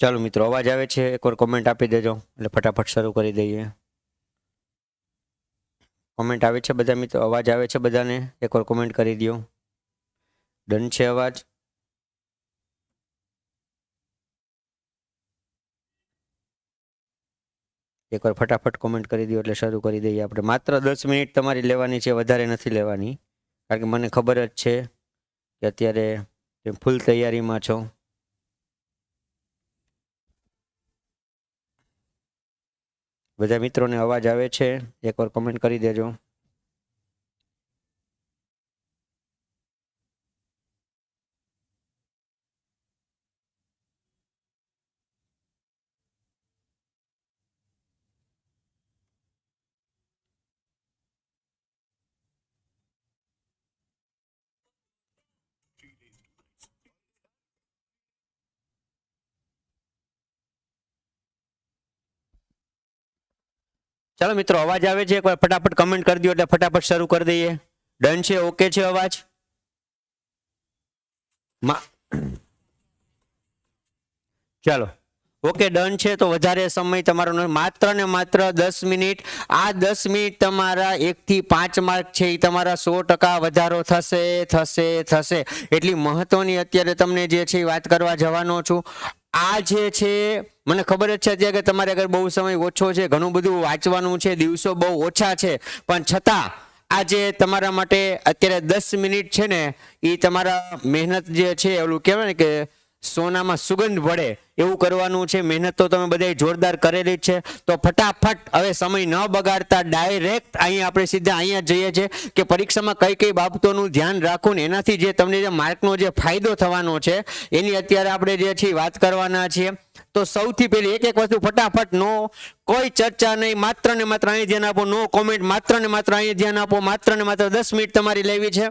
ચાલો મિત્રો, અવાજ આવે છે? એકવાર કોમેન્ટ આપી દેજો. એટલે ફટાફટ શરૂ કરી દઈએ. કોમેન્ટ આવે છે બધા મિત્રો? અવાજ આવે છે બધાને? એકવાર કોમેન્ટ કરી દો ડન છે અવાજ? એકવાર ફટાફટ કોમેન્ટ કરી દો એટલે શરૂ કરી દઈએ આપણે. માત્ર દસ મિનિટ તમારી લેવાની છે, વધારે નથી લેવાની. કારણ કે મને ખબર જ છે કે અત્યારે ફૂલ તૈયારીમાં છો. બધા મિત્રોને અવાજ આવે છે એકવાર કોમેન્ટ કરી દેજો. ચાલો મિત્રો, અવાજ આવે છે? એકવાર ફટાફટ કમેન્ટ કરી દો એટલે ફટાફટ શરૂ કરી દઈએ. ડન છે? ઓકે છે અવાજ? ચાલો. ઓકે ડન છે? તો વધારે સમય તમારો માત્ર ને માત્ર દસ મિનિટ. આ દસ મિનિટ તમારા એકથી પાંચ માર્ક છે. એ તમારા સો ટકા વધારો થશે થશે થશે. એટલી મહત્વની અત્યારે તમને જે છે એ વાત કરવા જવાનો છું. આ જે છે, મને ખબર જ છે અત્યારે તમારે આગળ બહુ સમય ઓછો છે, ઘણું બધું વાંચવાનું છે, દિવસો બહુ ઓછા છે, પણ છતાં આ જે તમારા માટે અત્યારે દસ મિનિટ છે ને એ તમારા મહેનત જે છે, ઓલું કહેવાય ને કે સોનામાં સુગંધ ભળે એવું કરવાનું છે, મહેનત તો તમે બધાએ જોરદાર કરેલી જ છે. તો ફટાફટ હવે સમય ન બગાડતા ડાયરેક્ટ અહીંયા આપણે સીધા અહીંયા જઈએ છીએ કે પરીક્ષામાં કઈ કઈ બાબતોનું ધ્યાન રાખવું ને એનાથી જે તમને જે માર્કનો જે ફાયદો થવાનો છે, એની અત્યારે આપણે જે છે વાત કરવાના છીએ. તો સૌથી પહેલી એક એક વસ્તુ ફટાફટ નો, કોઈ ચર્ચા નહીં, માત્ર ને માત્ર અહીં ધ્યાન આપો, નો કોમેન્ટ માત્ર ને માત્ર અહીં ધ્યાન આપો, માત્ર ને માત્ર દસ મિનિટ તમારી લેવી છે.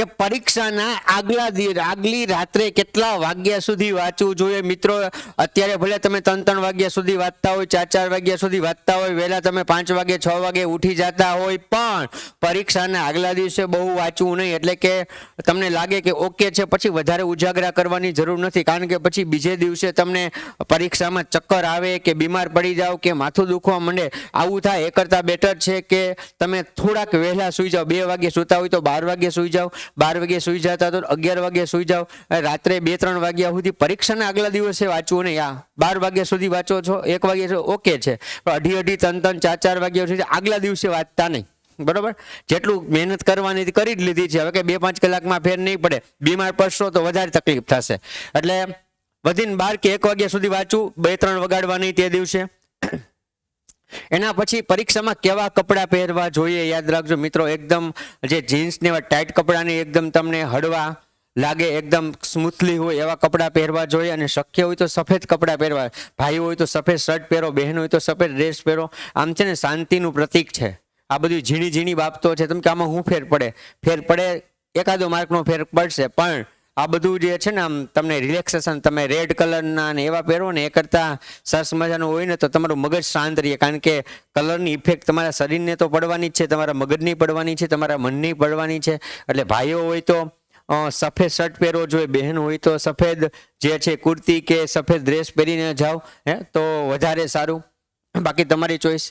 કે પરીક્ષાના આગલા આગલી રાત્રે કેટલા વાગ્યા સુધી વાંચવું જોઈએ? મિત્રો, અત્યારે ભલે તમે ત્રણ ત્રણ વાગ્યા સુધી વાંચતા હોય, ચાર ચાર વાગ્યા સુધી વાંચતા હોય, વહેલા તમે પાંચ વાગે, છ વાગે ઉઠી જતા હોય, પણ પરીક્ષાના આગલા દિવસે બહુ વાંચવું નહીં. એટલે કે તમને લાગે કે ઓકે છે, પછી વધારે ઉજાગરા કરવાની જરૂર નથી. કારણ કે પછી બીજે દિવસે તમને પરીક્ષામાં ચક્કર આવે કે બીમાર પડી જાઓ કે માથું દુખવા માંડે. આવું થાય. એ કરતાં બેટર છે કે તમે થોડાક વહેલા સૂઈ જાઓ. બે વાગે સૂતા હોય તો બાર વાગે સૂઈ જાઓ. બાર વાગે સૂઈ જતા તો અગિયાર વાગે સુઈ જાઓ રાત્રે બે ત્રણ વાગ્યા સુધી પરીક્ષાના આગલા દિવસે વાંચવું નહીં. આ બાર વાગ્યા સુધી વાંચો છો, એક વાગ્યા ઓકે છે. પણ અઢી અઢી, ત્રણ ત્રણ, ચાર ચાર વાગ્યા સુધી આગલા દિવસે વાંચતા નહીં. બરોબર? જેટલું મહેનત કરવાની કરી જ લીધી છે. હવે કે બે પાંચ કલાકમાં ફેર નહીં પડે. બીમાર પડશો તો વધારે તકલીફ થશે. એટલે વધીને બાર કે એક વાગ્યા સુધી વાંચવું બે ત્રણ વગાડવા નહીં તે દિવસે. એના પછી પરીક્ષામાં કેવા કપડાં પહેરવા જોઈએ? યાદ રાખજો મિત્રો, એકદમ જે જીન્સ ને એવા ટાઈટ કપડાની એકદમ તમને હળવા લાગે, એકદમ સ્મૂથલી હોય એવા કપડાં પહેરવા જોઈએ અને શક્ય હોય તો સફેદ કપડાં પહેરવા. ભાઈ હોય તો સફેદ શર્ટ પહેરો, બહેન હોય તો સફેદ ડ્રેસ પહેરો. આમ છે ને શાંતિનું પ્રતીક છે. આ બધી ઝીણી ઝીણી બાબતો છે. તમે કે આમાં હું ફેર પડે? ફેર પડે, એકાદો માર્કનો ફેર પડશે. પણ આ બધું જે છે ને આમ તમને રિલેક્સેશન તમે રેડ કલરના ને એવા પહેરો ને એ કરતાં સરસ મજાનું હોય ને તો તમારું મગજ શાંત રહે. કારણ કે કલરની ઇફેક્ટ તમારા શરીરને તો પડવાની જ છે, તમારા મગજની પડવાની છે, તમારા મનની પડવાની છે. એટલે ભાઈઓ હોય તો સફેદ શર્ટ પહેરવો જોઈએ બહેન હોય તો સફેદ જે છે કુર્તી કે સફેદ ડ્રેસ પહેરીને જાઓ, હે, તો વધારે સારું. બાકી તમારી ચોઈસ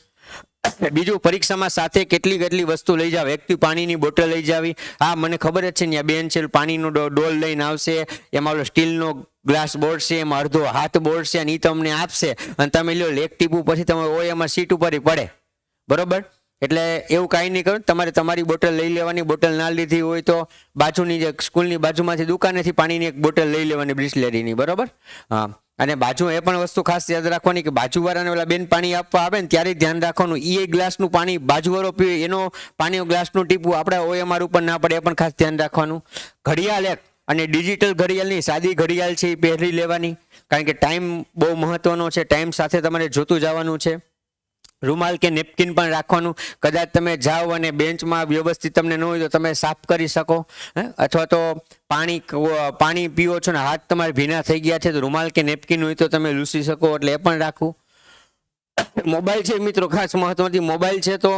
બીજું, પરીક્ષામાં સાથે કેટલી કેટલી વસ્તુ લઈ જાવ એકથી પાણીની બોટલ લઈ જાવી. હા, મને ખબર જ છે ને બેન છે પાણીનો ડોલ લઈને આવશે. એમાં ઓલો સ્ટીલનો ગ્લાસ બોર્ડ છે, એમાં અડધો હાથ બોર્ડ છે, અને એ તમને આપશે. અને તમે લ્યો લેક ટીપું પછી તમે ઓય એમાં સીટ ઉપર પડે. બરોબર? એટલે એવું કાંઈ નહીં કરું. તમારે તમારી બોટલ લઈ લેવાની. બોટલ ના લીધી હોય તો બાજુની જે, સ્કૂલની બાજુમાંથી દુકાનેથી પાણીની એક બોટલ લઈ લેવાની બ્રિસ્લેરીની બરોબર? હા. અને બાજુ એ પણ વસ્તુ ખાસ યાદ રાખવાની કે બાજુવાળાને ઓલા બેન પાણી આપવા આવે ને ત્યારે ધ્યાન રાખવાનું. એ ગ્લાસનું પાણી, બાજુવાળો પીવે, એનો પાણી ગ્લાસનું ટીપું આપણે ઓએમઆર ઉપર ના પડે, એ પણ ખાસ ધ્યાન રાખવાનું. ઘડિયાળ એક, અને ડિજિટલ ઘડિયાળની, સાદી ઘડિયાળ છે એ પહેરી લેવાની. કારણ કે ટાઈમ બહુ મહત્વનો છે ટાઈમ સાથે તમારે જોતું જવાનું છે. રૂમાલ કે નેપકિન પણ રાખવાનું. કદાચ તમે જાઓ અને બેન્ચમાં વ્યવસ્થિત તમને ન હોય તો તમે સાફ કરી શકો? અથવા તો પાણી પાણી પીવો છો ને હાથ તમારે ભીના થઈ ગયા છે તો રૂમાલ કે નેપકિન હોય તો તમે લૂસી શકો એટલે એ પણ રાખવું. મોબાઈલ છે મિત્રો ખાસ મહત્વથી મોબાઈલ છે તો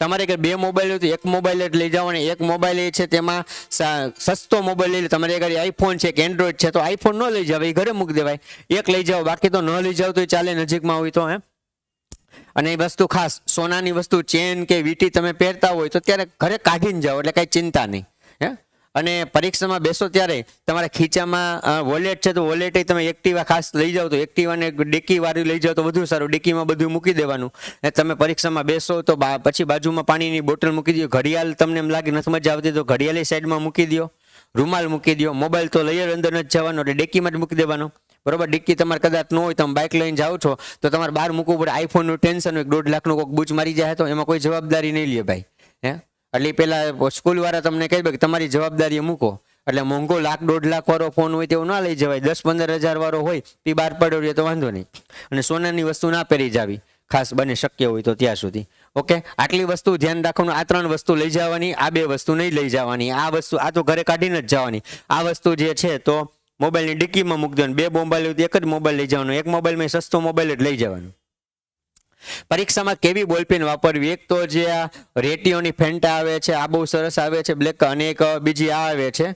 તમારે કે બે મોબાઈલ હોય તો એક મોબાઈલ જ લઈ જાઓ અને એક મોબાઈલ એ છે તેમાં સસ્તો મોબાઈલ લઈ તમારે ઘરે આઈફોન છે કે એન્ડ્રોઈડ છે તો આઈફોન ન લઈ જાવ એ ઘરે મૂકી દેવાય. એક લઈ જાઓ, બાકી તો ન લઈ જાવ તો ચાલે નજીકમાં હોય તો એમ અને એ વસ્તુ ખાસ, સોનાની વસ્તુ, ચેન કે વીટી તમે પહેરતા હોય તો ત્યારે ઘરે કાઢીને જાઓ, એટલે કાંઈ ચિંતા નહીં, હે? અને પરીક્ષામાં બેસો ત્યારે, તમારા ખીચામાં વોલેટ છે તો વોલેટ તમે એક્ટિવા ખાસ લઈ જાઓ તો એક્ટિવાને ડેકી વાળી લઈ જાઓ તો વધુ સારું, ડેકીમાં બધું મૂકી દેવાનું. તમે પરીક્ષામાં બેસો તો પછી બાજુમાં પાણીની બોટલ મૂકી દો, ઘડિયાળ તમને એમ લાગે નથી મજા આવતી તો ઘડિયાળની સાઈડમાં મૂકી દો, રૂમાલ મૂકી દો, મોબાઈલ તો લઈ અંદર જ જવાનો, એટલે ડેકીમાં જ મૂકી દેવાનો. બરોબર? ડિક્કી તમારે કદાચ ન હોય તમે બાઇક લઈને જાઓ છો, તો તમારે બહાર મૂકવું પડે. આઈફોનનું ટેન્શન હોય દોઢ લાખનું કોઈક બૂચ મારી જાય તો એમાં કોઈ જવાબદારી નહીં લે ભાઈ. હે? એટલે ઈ પેલા સ્કૂલ તમને કહી દે કે તમારી જવાબદારી મૂકો. એટલે મોંઘો લાખ, દોઢ લાખ વાળો ફોન હોય તેવો ના લઈ જવાય. દસ, પંદર હજાર વાળો હોય તે બહાર પડ્યો રહે તો વાંધો નહીં. અને સોનાની વસ્તુ ના પહેરી જાવી. ખાસ બને શક્ય હોય તો ત્યાં સુધી. ઓકે? આટલી વસ્તુ ધ્યાન રાખવાનું. આ ત્રણ વસ્તુ લઈ જવાની, આ બે વસ્તુ નહીં લઈ જવાની. આ વસ્તુ, આ તો ઘરે કાઢીને જ જવાની. આ વસ્તુ જે છે તો મોબાઈલની ડિક્કીમાં મૂકી દેવાનું બે મોબાઈલ હોય એક જ મોબાઈલ લઈ જવાનો. એક મોબાઈલમાં સસ્તો મોબાઈલ જ લઈ જવાનો. પરીક્ષામાં કેવી બોલપેન વાપરવી? એક તો જે આ રેટીઓની ફેન્ટા આવે છે, આ બહુ સરસ આવે છે, બ્લેક અને એક બીજી આ આવે છે,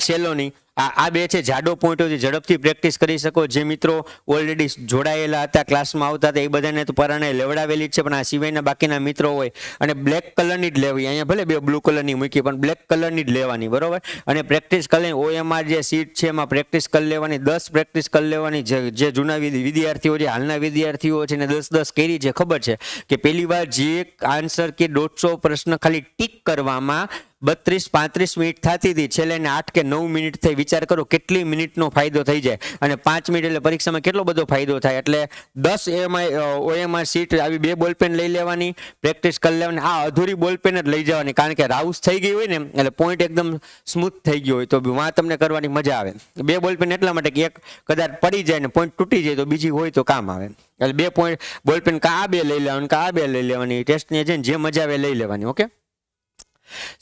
સેલોની. આ આ બે છે જાડો પોઈન્ટોથી ઝડપથી પ્રેક્ટિસ કરી શકો. જે મિત્રો ઓલરેડી જોડાયેલા હતા ક્લાસમાં આવતા હતા, એ બધાને તો પરાણે લેવડાવેલી છે, પણ આ સિવાયના બાકીના મિત્રો હોય અને બ્લેક કલરની જ લેવી. અહીંયા ભલે બે બ્લુ કલરની મૂકી, પણ બ્લેક કલરની જ લેવાની, બરોબર? અને પ્રેક્ટિસ કરી ઓએમઆર જે સીટ છે, એમાં પ્રેક્ટિસ કરી લેવાની. દસ પ્રેક્ટિસ કરી લેવાની. જે જૂના વિદ્ય- વિદ્યાર્થીઓ જે હાલના વિદ્યાર્થીઓ છે, ને દસ દસ કરી છે, ખબર છે કે પહેલી વાર જે આન્સર કે દોઢસો પ્રશ્ન ખાલી ટીક કરવામાં બત્રીસ પાંત્રીસ મિનિટ થતી હતી. છેલ્લે આઠ કે નવ મિનિટ થઈ વિચાર કરો કેટલી મિનિટનો ફાયદો થઈ જાય અને પાંચ મિનિટ એટલે પરીક્ષામાં કેટલો બધો ફાયદો થાય એટલે દસ એમઆઈ ઓએમઆર સીટ આવી બે બોલપેન લઈ લેવાની, પ્રેક્ટિસ કરી લેવાની, આ અધૂરી બોલપેન જ લઈ જવાની કારણ કે રાઉસ થઈ ગઈ હોય ને એટલે પોઈન્ટ એકદમ સ્મૂથ થઈ ગયો હોય તો વાં તમને કરવાની મજા આવે. બે બોલપેન એટલા માટે કે એક કદાચ પડી જાય ને પોઈન્ટ તૂટી જાય તો બીજી હોય તો કામ આવે. એટલે બે પોઈન્ટ, બોલપેન કા આ બે લઈ લેવાની, કા આ બે લઈ લેવાની, ટેસ્ટની જે મજા આવે લઈ લેવાની, ઓકે?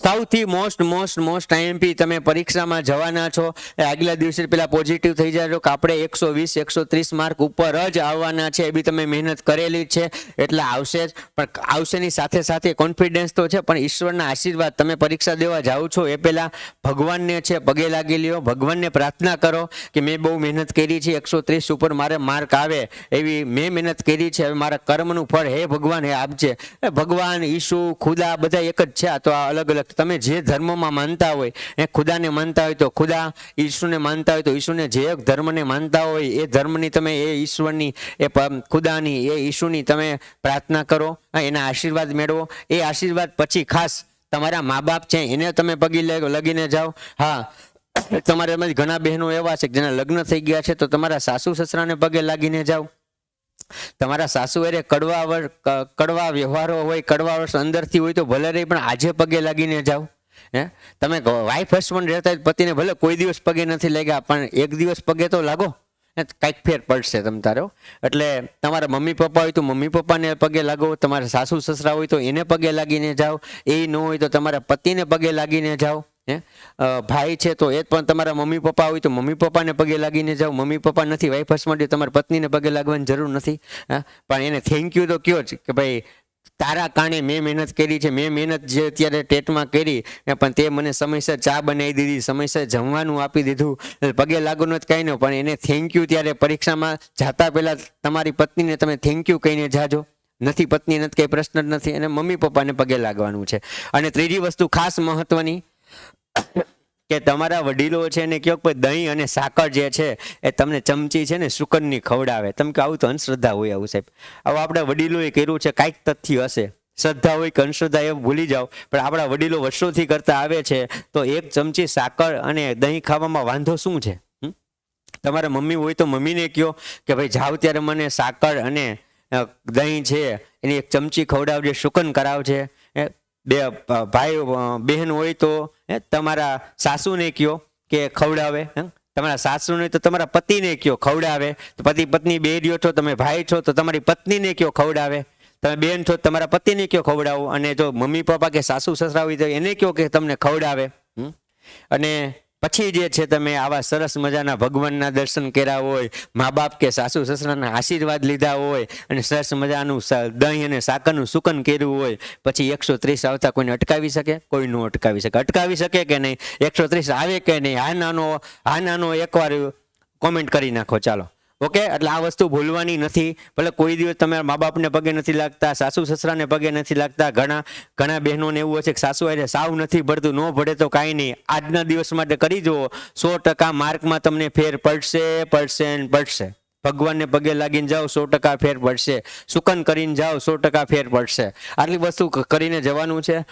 સૌથી મોસ્ટ મોસ્ટ મોસ્ટ આઈએમપી તમે પરીક્ષામાં જવાના છો. એ આગલા દિવસે પેલા પોઝિટિવ થઈ જાય. કે આપણે એકસો વીસ, એકસો ત્રીસ માર્ક ઉપર જ આવવાના છે. એ બી તમે મહેનત કરેલી છે. એટલે આવશે જ. પણ આવશેની સાથે સાથે કોન્ફિડન્સ તો છે. પણ ઈશ્વરના આશીર્વાદ તમે પરીક્ષા દેવા જાઓ છો એ પહેલાં ભગવાનને છે. પગે લાગી લ્યો. ભગવાનને પ્રાર્થના કરો કે મેં બહુ મહેનત કરી છે. એકસો ત્રીસ ઉપર મારે માર્ક આવે એવી મેં મહેનત કરી છે. હવે મારા કર્મનું ફળ હે ભગવાન, હે આપજે ભગવાન ઈશુ ખુદા બધા એક જ છે. આ તો આ અલગ અલગ તમે જે ધર્મમાં માનતા હોય, એ ખુદાને માનતા હોય તો ખુદા ઈશુને માનતા હોય તો ઈશુને જે ધર્મને માનતા હોય, એ ધર્મની તમે, એ ઈશ્વરની, એ ખુદાની, એ ઈશુની તમે પ્રાર્થના કરો એના આશીર્વાદ મેળવો. એ આશીર્વાદ પછી ખાસ તમારા મા બાપ છે, એને તમે પગી લગીને જાઓ. હા, તમારા ઘણા બહેનો એવા છે જેના લગ્ન થઈ ગયા છે, તો તમારા સાસુ સસરાને પગે લાગીને જાઓ. તમારા સાસુ અરે કડવા કડવા વ્યવહારો હોય, કડવા વર્ષ અંદરથી હોય તો ભલે રહી પણ આજે પગે લાગીને જાઓ. હે? તમે વાઈફ હસબન્ડ રહેતા પતિને ભલે કોઈ દિવસ પગે નથી લાગ્યા, પણ એક દિવસ પગે તો લાગો. કાંઈક ફેર પડશે તમ તારો એટલે તમારા મમ્મી પપ્પા હોય તો મમ્મી પપ્પાને પગે લાગો, તમારા સાસુ સસરા હોય તો એને પગે લાગીને જાઓ. એ ન હોય તો તમારા પતિને પગે લાગીને જાઓ. ભાઈ છે તો એ પણ તમારા મમ્મી પપ્પા હોય તો મમ્મી પપ્પાને પગે લાગીને જાઓ. મમ્મી પપ્પા નથી વાઈફ હસબન્ડ તમારી પત્નીને પગે લાગવાની જરૂર નથી. પણ એને થેન્ક યુ તો કયો જ કે ભાઈ, તારા કારણે મેં મહેનત કરી છે, મેં મહેનત જે અત્યારે ટેટમાં કરી પણ તે મને સમયસર ચા બનાવી દીધી, સમયસર જમવાનું આપી દીધું. પગે લાગુ નથી કાંઈ નહીં પણ એને થેન્ક યુ ત્યારે પરીક્ષામાં જાતા પહેલાં તમારી પત્નીને તમે થેન્ક યુ કહીને જાજો. નથી, પત્ની નથી કંઈ પ્રશ્ન જ નથી. અને મમ્મી પપ્પાને પગે લાગવાનું છે. અને ત્રીજી વસ્તુ ખાસ મહત્વની કે તમારા વડીલો છે ને કયો કે દહીં અને સાકર જે છે, એ તમને ચમચી છે ને સુકનની ખવડાવે. તમે કે આવું તો અંધશ્રદ્ધા હોય આવું સાહેબ. આવું આપણા વડીલોએ કર્યું છે, કાંઈક તથ્ય હશે. શ્રદ્ધા હોય કે અંધશ્રદ્ધા એ ભૂલી જાઓ. પણ આપણા વડીલો વર્ષોથી કરતા આવે છે, તો એક ચમચી સાકર અને દહીં ખાવામાં વાંધો શું છે? તમારા મમ્મી હોય તો મમ્મીને કહો કે ભાઈ, જાઓ ત્યારે મને સાકર અને દહીં છે, એની એક ચમચી ખવડાવજે શુકન કરાવજે. બે ભાઈ બહેન હોય તો તમારા સાસુને કયો કે ખવડાવે, હે? તમારા સાસુને તો તમારા પતિને કયો ખવડાવે તો પતિ પત્ની બે રહ્યો છો, તમે ભાઈ છો, તો તમારી પત્નીને કયો ખવડાવે તમે બેન છો તમારા પતિને કયો ખવડાવો અને જો મમ્મી પપ્પા કે સાસુ સસરા હોય તો એને કયો કે તમને ખવડાવે? અને પછી જે છે તમે આવા સરસ મજાના ભગવાનના દર્શન કર્યા હોય મા બાપ કે સાસુ સસરાના આશીર્વાદ લીધા હોય અને સરસ મજાનું દહીં અને સાકરનું સુકન કર્યું હોય, પછી એકસો ત્રીસ આવતા કોઈને અટકાવી શકે? કોઈ ન અટકાવી શકે. અટકાવી શકે કે નહીં? એકસો ત્રીસ આવે કે નહીં? હા નાનો હા નાનો એકવાર કોમેન્ટ કરી નાખો. ચાલો. ઓકે? એટલે આ વસ્તુ ભૂલવાની નથી. ભલે કોઈ દિવસ તમારા મા બાપને પગે નથી લાગતા, સાસુ સસરાને પગે નથી લાગતા, ઘણા ઘણા બહેનોને એવું હશે કે સાસુ આજે સાવ નથી ભરતું ન ભળે તો કાંઈ નહીં. આજના દિવસ માટે કરી જુઓ. સો ટકા માર્કમાં તમને ફેર પડશે પડશે પડશે. ભગવાનને પગે લાગીને જાઓ, સો ટકા ફેર પડશે. સુકન કરીને જાઓ, સો ટકા ફેર પડશે. આટલી વસ્તુ કરીને જવાનું છે.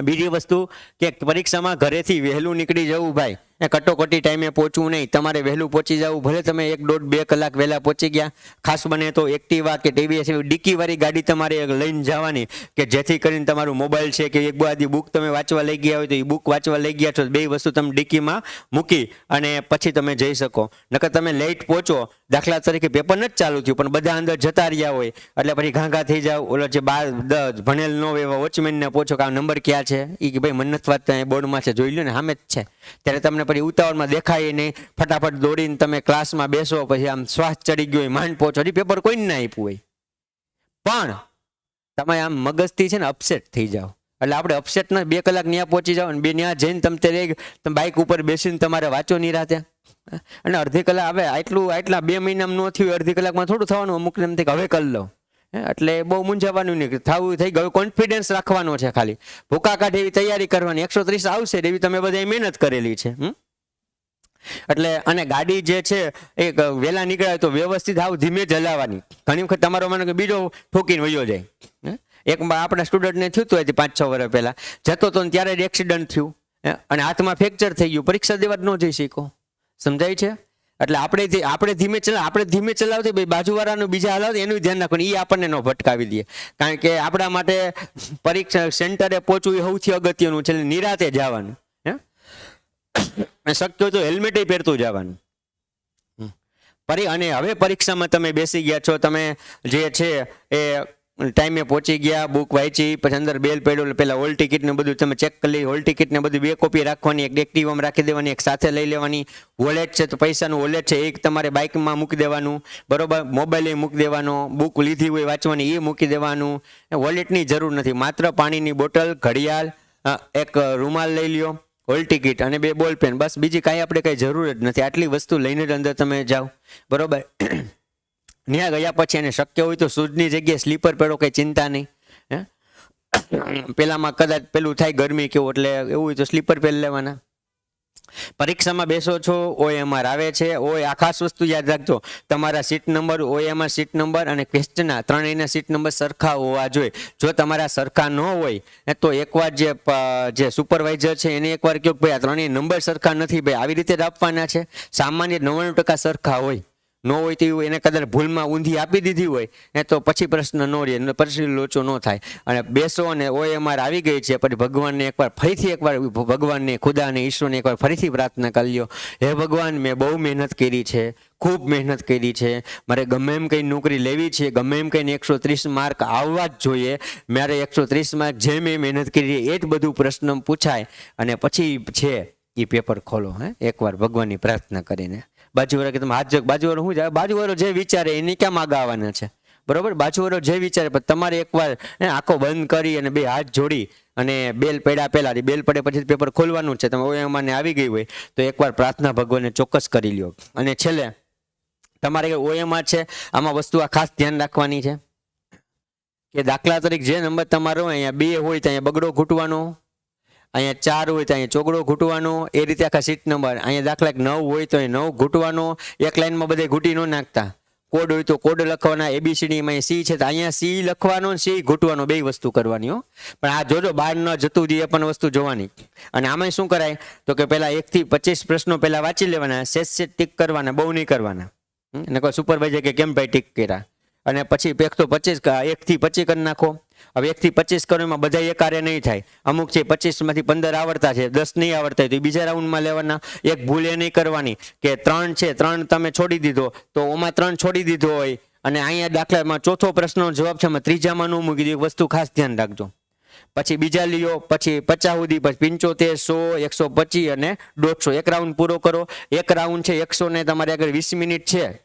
બીજી વસ્તુ કે પરીક્ષામાં ઘરેથી વહેલું નીકળી જવું ભાઈ. એ કટોકટી ટાઈમે પહોંચવું નહીં. તમારે વહેલું પહોંચી જવું. ભલે તમે એક દોઢ બે કલાક વહેલા પહોંચી ગયા. ખાસ બને તો એક્ટિવા કે ટીવીએસ એવી ડીકી વાળી ગાડી તમારે લઈને જવાની કે જેથી કરીને તમારું મોબાઈલ છે કે એક બાદી બુક તમે વાંચવા લઈ ગયા હોય તો એ બુક વાંચવા લઈ ગયા છો બે વસ્તુ તમે ડીકીમાં મૂકી અને પછી તમે જઈ શકો. નકર તમે લેટ પહોંચો. દાખલા તરીકે પેપર નથી ચાલુ થયું, પણ બધા અંદર જતા રહ્યા હોય. એટલે પછી ઘાંઘા થઈ જાવ. ઓલો જે બાર ભણેલ ન હોય એવા વોચમેનને પૂછો કે આ નંબર ક્યાં છે? એ કે ભાઈ મન્નત વાત બોર્ડમાં છે. જોઈ લો ને, સામે જ છે. ત્યારે તમને પછી ઉતાવળમાં દેખાય નહીં. ફટાફટ દોડીને તમે ક્લાસમાં બેસો પછી આમ શ્વાસ ચડી ગયો હોય માંડ પહોંચો પેપર કોઈને ના આપ્યું હોય. પણ તમે આમ મગજથી છે ને અપસેટ થઈ જાઓ. એટલે આપણે અપસેટ ના બે કલાક ત્યાં પહોંચી જાઓ અને બે ત્યાં જઈને તમે તમે બાઇક ઉપર બેસીને તમારે વાંચો નહીં રાત્યા અને અડધી કલાક હવે આટલું આટલા બે મહિનામાં ન થયું અડધી કલાકમાં થોડું થવાનું અમુક એમ કે હવે કરી લો હે, એટલે બહુ મૂંઝાવાનું નહીં થવું થઈ ગયું. કોન્ફિડન્સ રાખવાનો છે ખાલી. ભૂકા કાઢે એવી તૈયારી કરવાની. એકસો ત્રીસ આવશે એવી તમે બધા મહેનત કરેલી છે? એટલે અને ગાડી જે છે, એ વહેલા નીકળાય તો વ્યવસ્થિત આવ ધીમે ચલાવવાની. ઘણી વખત તમારો મને કે બીજો ઠોકીને વયો જાય? એક આપણા સ્ટુડન્ટને થયું હતું પાંચ છ વર્ષ પહેલા. જતો તો ને ત્યારે જ એક્સિડન્ટ થયું અને હાથમાં ફ્રેક્ચર થઈ ગયું. પરીક્ષા દેવા જ ન જઈ શીખો સમજાય છે? એટલે આપણે જે- આપણે ધીમે ચલા આપણે ધીમે ચલાવતી ભાઈ બાજુવાળાનું બીજા હલાવતી એનું ધ્યાન રાખવાનું. એ આપણને ન ભટકાવી દઈએ કારણ કે આપણા માટે પરીક્ષા સેન્ટરે પહોંચવું એ સૌથી અગત્યનું છે. નિરાતે જવાનું. હે? શક્ય તો હેલ્મેટે પહેરતું જવાનું. પરી અને હવે પરીક્ષામાં તમે બેસી ગયા છો. તમે જે છે એ ટાઈમે પહોંચી ગયા બુક વાંચી, પછી અંદર બેલ પડ્યો પહેલાં હોલ ટિકિટ ને બધું તમે ચેક કરી હોલ ટિકિટ ને બધું બે કોપી રાખવાની, એક એક્ટિવામાં રાખી દેવાની, એક સાથે લઈ લેવાની. વોલેટ છે તો પૈસાનું વોલેટ છે, એક તમારે બાઇકમાં મૂકી દેવાનું. બરોબર મોબાઈલ મૂકી દેવાનો બુક લીધી હોય વાંચવાની એ મૂકી દેવાનું. વોલેટની જરૂર નથી. માત્ર પાણીની બોટલ ઘડિયાળ એક રૂમાલ લઈ લ્યો હોલ ટિકિટ અને બે બોલ પેન બસ બીજી કાંઈ આપણે કંઈ જરૂર જ નથી. આટલી વસ્તુ લઈને જ અંદર તમે જાઓ. બરોબર? ત્યાં ગયા પછી એને શક્ય હોય તો શૂઝની જગ્યાએ સ્લીપર પહેરો, કંઈ ચિંતા નહીં, હે? પેલામાં કદાચ પેલું થાય ગરમી કેવું, એટલે એવું હોય તો સ્લીપર પહેરી લેવાના. પરીક્ષામાં બેસો છો, ઓએમઆર આવે છે ઓય આ ખાસ વસ્તુ યાદ રાખજો. તમારા seat number, OMR seat number અને ક્વેશ્ચનના ત્રણેયના સીટ નંબર સરખા હોવા જોઈએ. જો તમારા સરખા ન હોય તો એકવાર જે જે સુપરવાઇઝર છે, એને એકવાર કહો કે ભાઈ આ ત્રણેય નંબર સરખા નથી, ભાઈ આવી રીતે જ આપવાના છે. સામાન્ય નવ્વાણું ટકા સરખા હોય. ન હોય તેવું એને કદાચ ભૂલમાં ઊંધી આપી દીધી હોય, ને તો પછી પ્રશ્ન ન રહે પ્રશ્ન લોચો ન થાય. અને બેસો અને ઓય અમારે આવી ગઈ છે, પછી ભગવાનને એકવાર ફરીથી એકવાર, ભગવાનને, ખુદાને, ઈશ્વરને એકવાર ફરીથી પ્રાર્થના કરી લ્યો. હે ભગવાન, મેં બહુ મહેનત કરી છે, ખૂબ મહેનત કરી છે. મારે ગમે એમ કંઈ નોકરી લેવી છે, ગમે એમ કંઈને એકસો ત્રીસ માર્ક આવવા જ જોઈએ. મારે એકસો ત્રીસ માર્ક જે મેં મહેનત કરી એ જ બધું પ્રશ્ન પૂછાય. અને પછી છે એ પેપર ખોલો, હે. એકવાર ભગવાનની પ્રાર્થના કરીને. બાજુવાળા કે તમે હાથ જોગ બાજુવાળો શું જાય બાજુવાળો જે વિચારે એની ક્યાં માગ આવવાના છે? બરોબર? બાજુવાળો જે વિચારે, પણ તમારે એકવાર આંખો બંધ કરી અને બે હાથ જોડી અને બેલ પડ્યા પહેલા બેલ પડે પછી પેપર ખોલવાનું છે, તમે ઓએમઆને આવી ગઈ હોય, તો એકવાર પ્રાર્થના ભગવાનને ચોક્કસ કરી લ્યો. અને છેલ્લે, તમારે ઓએમઆર છે? આમાં વસ્તુ આ ખાસ ધ્યાન રાખવાની છે? કે દાખલા તરીકે જે નંબર તમારો અહીંયા બે હોય, ત્યાં બગડો ઘૂંટવાનો અહીંયા ચાર હોય તો અહીંયા ચોગડો ઘૂંટવાનો, એ રીતે આખા સીટ નંબર અહીંયા દાખલા નવ હોય તો નવ ઘૂંટવાનો, એક લાઈનમાં બધે ઘૂંટી ન નાખતા. કોડ હોય તો કોડ લખવાના એબીસીડી માં સી છે. તો અહીંયા સી લખવાનો સી ઘૂંટવાનો, બે વસ્તુ કરવાની હો. પણ આ જોજો બહાર ન જતું જોઈએ પણ વસ્તુ જોવાની. અને આમાં શું કરાય? તો કે પહેલા એકથી પચીસ પ્રશ્નો પહેલા વાંચી લેવાના સેજ સેજ ટીક કરવાના, બહુ નહીં કરવાના? અને કોઈ સુપરવાઇઝર કે કેમ ભાઈ ટીક કર્યા? અને પછી એક તો પચીસ એકથી પચીસ કરી નાખો. હવે એકથી પચીસ કરોડમાં બધા એકારે નહીં થાય. અમુક છે પચીસમાંથી પંદર આવડતા છે, દસ નહીં આવડતા તો બીજા રાઉન્ડમાં લેવાના. એક ભૂલ એ નહીં કરવાની કે ત્રણ છે, ત્રણ તમે છોડી દીધો તો ઓમાં ત્રણ છોડી દીધો હોય અને અહીંયા દાખલામાં ચોથો પ્રશ્નનો જવાબ છે ત્રીજામાં ન મૂકી દીધું વસ્તુ ખાસ ધ્યાન રાખજો. પછી બીજા લ્યો, પછી પચાસ પછી પંચોતેર, સો, એકસો પચીસ અને દોઢસો. એક રાઉન્ડ પૂરો કરો. એક રાઉન્ડ છે એકસો ને તમારે આગળ વીસ મિનિટ છે.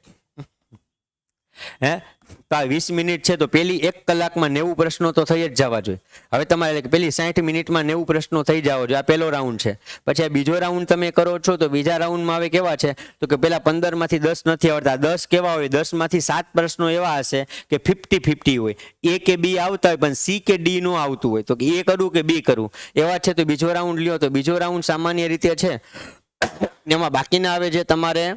હે? વીસ મિનિટ છે, તો પેલી એક કલાકમાં નેવું પ્રશ્નો તો થઈ જ જવા જોઈએ. હવે તમારે પેલી સાઠ મિનિટમાં નેવું પ્રશ્નો થઈ જવા જોઈએ આ પહેલો રાઉન્ડ છે. પછી આ બીજો રાઉન્ડ તમે કરો છો, તો બીજા રાઉન્ડમાં હવે કેવા છે? તો કે પેલા પંદરમાંથી દસ નથી આવડતા. દસ કેવા હોય? દસમાંથી સાત પ્રશ્નો એવા હશે કે ફિફ્ટી ફિફ્ટી હોય. એ કે બી આવતા હોય, પણ સી કે ડી નું આવતું હોય. તો કે એ કરું કે બી કરું? એવા છે, તો બીજો રાઉન્ડ લ્યો. તો બીજો રાઉન્ડ સામાન્ય રીતે છે. એમાં બાકીના આવે છે તમારે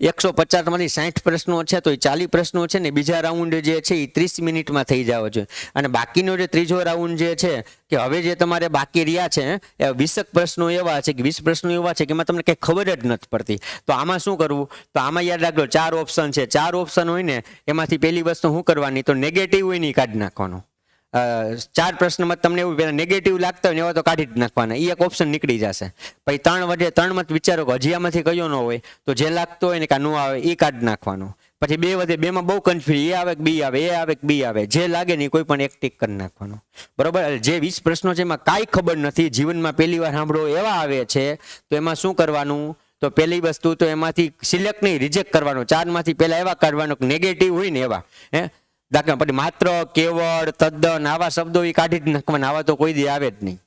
એકસો પચાસમાંથી સાઠ પ્રશ્નો છે, તો એ ચાલીસ પ્રશ્નો છે ને બીજા રાઉન્ડ જે છે એ ત્રીસ મિનિટમાં થઈ જાવ છે. અને બાકીનો જે ત્રીજો રાઉન્ડ જે છે કે હવે જે તમારે બાકી રહ્યા છે, એ વીસક પ્રશ્નો એવા છે કે વીસ પ્રશ્નો એવા છે કે એમાં તમને કંઈ ખબર જ નથી પડતી. તો આમાં શું કરવું? તો આમાં યાદ રાખજો, ચાર ઓપ્શન છે. ચાર ઓપ્શન હોય ને એમાંથી પહેલી વસ્તુ શું કરવાની? તો નેગેટિવ હોય ને કાઢી નાખવાનું. ચાર પ્રશ્નમાં તમને એવું પેલા નેગેટિવ લાગતા હોય ને એવા તો કાઢી જ નાખવાના. એ એક ઓપ્શન નીકળી જશે. પછી ત્રણ વધે ત્રણ મત વિચારો કે હજી આમાંથી કયો ન હોય, તો જે લાગતો હોય ને કે ન આવે એ કાઢી નાખવાનો. પછી બે વધે બેમાં બહુ કન્ફ્યુઝ એ આવે કે બી આવે, એ આવે કે બી આવે, જે લાગે ને કોઈ પણ એક ટીક કરી નાખવાનું. બરોબર? જે વીસ પ્રશ્નો છે એમાં કાંઈ ખબર નથી, જીવનમાં પહેલી વાર સાંભળો એવા આવે છે, તો એમાં શું કરવાનું? તો પહેલી વસ્તુ તો એમાંથી સિલેક્ટ નહીં રિજેક્ટ કરવાનું. ચારમાંથી પહેલાં એવા કાઢવાનું નેગેટિવ હોય ને એવા. હે? દાખલા પછી માત્ર, કેવળ, તદ્દન આવા શબ્દો એ કાઢી જ નાખવાના આવા તો કોઈ દી આવે જ નહીં?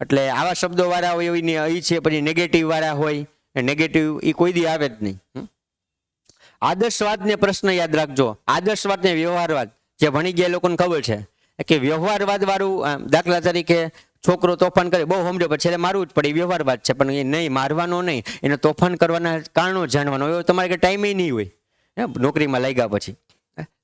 એટલે આવા શબ્દો વાળા હોય એવી એ છે, પછી નેગેટિવ વાળા હોય નેગેટિવ એ કોઈ દી આવે જ નહીં. હમ? આદર્શવાદ ને પ્રશ્ન યાદ રાખજો. આદર્શવાદ ને વ્યવહારવાદ. જે ભણી ગયા લોકોને ખબર છે કે વ્યવહારવાદ વાળું દાખલા તરીકે છોકરો તોફાન કરે, બહુ સમજો, પણ છેલ્લે મારવું જ પડે વ્યવહારવાદ છે, પણ એ નહીં, મારવાનો નહીં, એને તોફાન કરવાના કારણો જાણવાનો એવો તમારે કે ટાઈમે નહીં હોય. નોકરીમાં લાગ્યા પછી.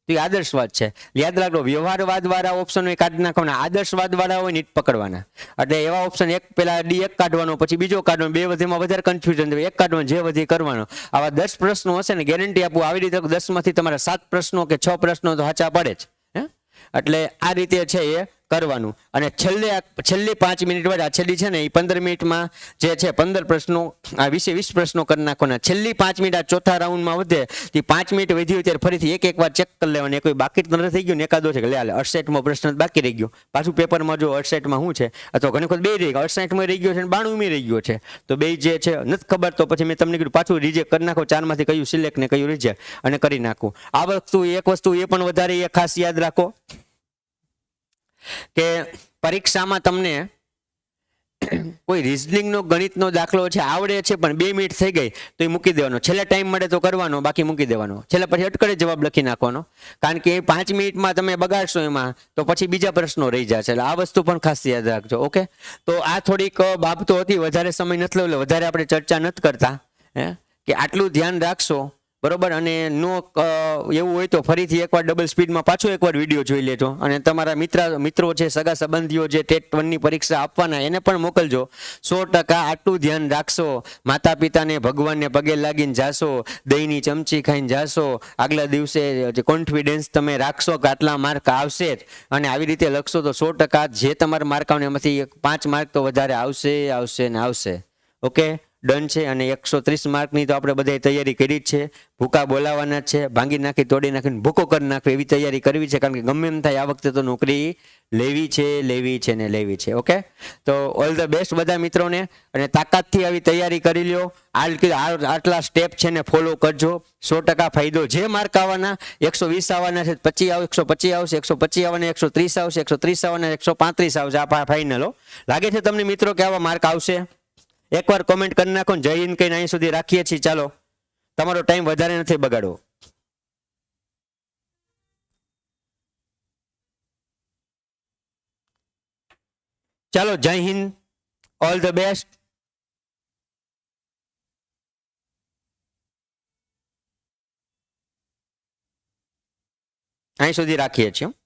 તો એ આદર્શવાદ છે. યાદ રાખો વ્યવહારવાદ વાળા ઓપ્શન કાઢી નાખવાના આદર્શવાદ વાળા હોય ને પકડવાના. એટલે એવા ઓપ્શન એક પેલા ડી એક કાઢવાનો, પછી બીજો કાઢવાનો, બે વધીમાં વધારે કન્ફ્યુઝન એક કાઢવાનો, જે વધી કરવાનો. આવા દસ પ્રશ્નો હશે ને ગેરંટી આપું, આવી રીતે દસમાંથી તમારા સાત પ્રશ્નો કે છ પ્રશ્નો તો સાચા પડે જ. એટલે આ રીતે છે એ કરવાનું. અને છેલ્લે છેલ્લી પાંચ મિનિટ બાદ આ છેલ્લી છે ને એ પંદર મિનિટમાં જે છે, પંદર પ્રશ્નો, આ વીસે વીસ પ્રશ્નો કરી નાખવાના. છેલ્લી પાંચ મિનિટ આ ચોથા રાઉન્ડમાં વધે તે પાંચ મિનિટ વધી હોય ત્યારે ફરીથી એક એક વાર ચેક કરી લેવાની. કોઈ બાકી તો નથી થઈ ગયું ને, એકાદો છે કે લે અડસઠમાં પ્રશ્ન બાકી રહી ગયો. પાછું પેપરમાં જો અડસઠમાં શું છે, અથવા ઘણી વખત બે રહી ગયો, અડસઠમાં રહી ગયો છે અને બાણુંમાં રહી ગયો છે. તો બે જે છે, નથી ખબર તો પછી મેં તમને કીધું, પાછું રિજેક્ટ કરી નાખો, ચારમાંથી કયું સિલેક્ટ ને કયું રિજેક્ટ અને કરી નાખું. આ વસ્તુ, એક વસ્તુ એ પણ વધારે એ ખાસ યાદ રાખો. કે પરીક્ષામાં તમને કોઈ રિઝનિંગનો ગણિતનો દાખલો છે, આવડે છે, પણ બે મિનિટ થઈ ગઈ, તો એ મૂકી દેવાનો. છેલ્લે ટાઈમ મળે તો કરવાનો, બાકી મૂકી દેવાનો. છેલ્લે પછી અટકડે જવાબ લખી નાખવાનો. કારણ કે એ પાંચ મિનિટમાં તમે બગાડશો એમાં, તો પછી બીજા પ્રશ્નો રહી જશે. એટલે આ વસ્તુ પણ ખાસ યાદ રાખજો, ઓકે? તો આ થોડીક બાબતો હતી, વધારે સમય નથી લેવો, વધારે આપણે ચર્ચા નથી કરતા, હે? કે આટલું ધ્યાન રાખશો બરોબર? અને નો એવું હોય તો ફરીથી એકવાર ડબલ સ્પીડમાં પાછો એકવાર વીડિયો જોઈ લેજો. અને તમારા મિત્ર, મિત્રો છે, સગા સંબંધીઓ જે ટેટ વનની પરીક્ષા આપવાના, એને પણ મોકલજો. સો ટકા આટલું ધ્યાન રાખશો. માતા પિતાને ભગવાનને પગે લાગીને જાશો. દહીંની ચમચી ખાઈને જાશો. આગલા દિવસે કોન્ફિડન્સ તમે રાખશો કે આટલા માર્ક આવશે જ. અને આવી રીતે લખશો તો સો ટકા જે તમારા માર્ક આવે એમાંથી પાંચ માર્ક તો વધારે આવશે આવશે ને આવશે. ઓકે ડન છે અને એકસો ત્રીસ માર્કની તો આપણે બધાએ તૈયારી કરી જ છે. ભૂકા બોલાવવાના છે, ભાંગી નાખી, તોડી નાખીને ભૂકો કરી નાખવી એવી તૈયારી કરવી છે કારણ કે ગમે એમ થાય આ વખતે તો નોકરી લેવી છે લેવી છે ને લેવી છે, ઓકે? તો ઓલ ધ બેસ્ટ બધા મિત્રોને અને તાકાતથી આવી તૈયારી કરી લ્યો. આટલા સ્ટેપ છે ને ફોલો કરજો. સો ટકા ફાયદો જે માર્ક આવવાના, એકસો વીસ આવવાના છે પચીસ આવ, એકસો પચીસ આવશે, એકસો પચીસ આવવાના, એકસો ત્રીસ આવશે, એકસો ત્રીસ આવવાના, એકસો પાંત્રીસ આવશે. આ ફાઇનલો લાગે છે તમને મિત્રો કે આવા માર્ક આવશે? એકવાર કોમેન્ટ કરી નાખો જય હિન્દ કહીને અહીં સુધી રાખીએ છીએ. ચાલો, તમારો ટાઈમ વધારે નથી બગાડવો. ચાલો, જય હિન્દ ઓલ ધ બેસ્ટ અહીં સુધી રાખીએ છીએ.